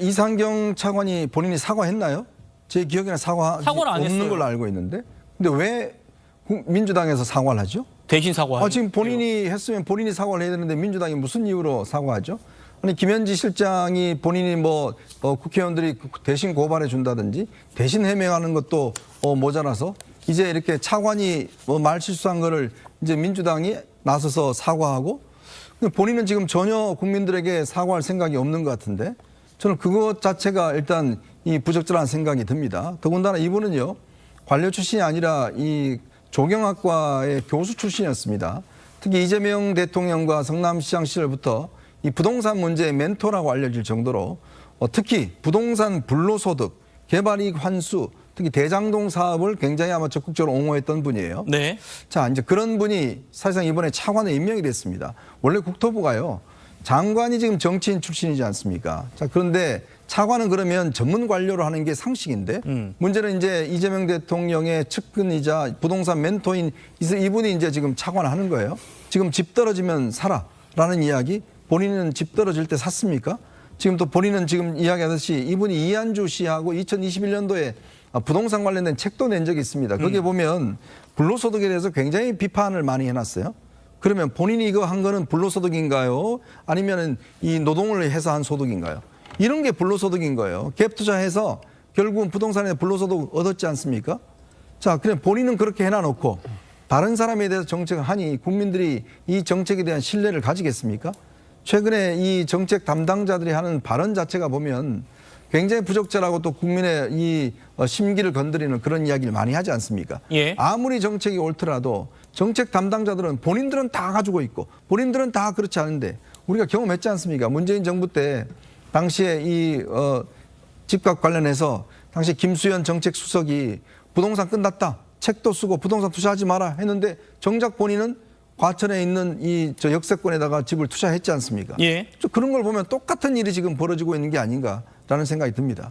이상경 차관이 본인이 사과했나요? 제 기억에는 사과 사과를 안 없는 했어요. 걸로 알고 있는데. 근데 왜 국- 민주당에서 사과를 하죠? 대신 사과. 아, 지금 본인이 했으면 본인이 사과를 해야 되는데 민주당이 무슨 이유로 사과하죠? 아니 김현지 실장이 본인이 뭐 어, 국회의원들이 대신 고발해 준다든지 대신 해명하는 것도 어, 모자라서 이제 이렇게 차관이 뭐 말 실수한 거를 이제 민주당이 나서서 사과하고 근데 본인은 지금 전혀 국민들에게 사과할 생각이 없는 것 같은데 저는 그것 자체가 일단 이 부적절한 생각이 듭니다. 더군다나 이분은요 관료 출신이 아니라 이 조경학과의 교수 출신이었습니다. 특히 이재명 대통령과 성남시장 시절부터 이 부동산 문제의 멘토라고 알려질 정도로 어, 특히 부동산 불로소득, 개발이익 환수, 특히 대장동 사업을 굉장히 아마 적극적으로 옹호했던 분이에요. 네. 자, 이제 그런 분이 사실상 이번에 차관에 임명이 됐습니다. 원래 국토부가요. 장관이 지금 정치인 출신이지 않습니까? 자, 그런데 차관은 그러면 전문 관료로 하는 게 상식인데 문제는 이제 이재명 대통령의 측근이자 부동산 멘토인 이- 이분이 이제 지금 차관을 하는 거예요. 지금 집 떨어지면 사라라는 이야기 본인은 집 떨어질 때 샀습니까? 지금 또 본인은 지금 이야기하듯이 이분이 이한주 씨하고 2021년도에 부동산 관련된 책도 낸 적이 있습니다. 거기에 보면 불로소득에 대해서 굉장히 비판을 많이 해놨어요. 그러면 본인이 이거 한 거는 불로소득인가요? 아니면 이 노동을 해서 한 소득인가요? 이런 게 불로소득인 거예요. 갭 투자해서 결국은 부동산에 불로소득 얻었지 않습니까? 자, 그냥 본인은 그렇게 해놔놓고 다른 사람에 대해서 정책을 하니 국민들이 이 정책에 대한 신뢰를 가지겠습니까? 최근에 이 정책 담당자들이 하는 발언 자체가 보면 굉장히 부적절하고 또 국민의 이 어, 심기를 건드리는 그런 이야기를 많이 하지 않습니까? 예. 아무리 정책이 옳더라도 정책 담당자들은 본인들은 다 가지고 있고 본인들은 다 그렇지 않은데 우리가 경험했지 않습니까? 문재인 정부 때 당시에 이 어, 집값 관련해서 당시 김수현 정책 수석이 부동산 끝났다. 책도 쓰고 부동산 투자하지 마라 했는데 정작 본인은 과천에 있는 이 저 역세권에다가 집을 투자했지 않습니까? 예. 저 그런 걸 보면 똑같은 일이 지금 벌어지고 있는 게 아닌가라는 생각이 듭니다.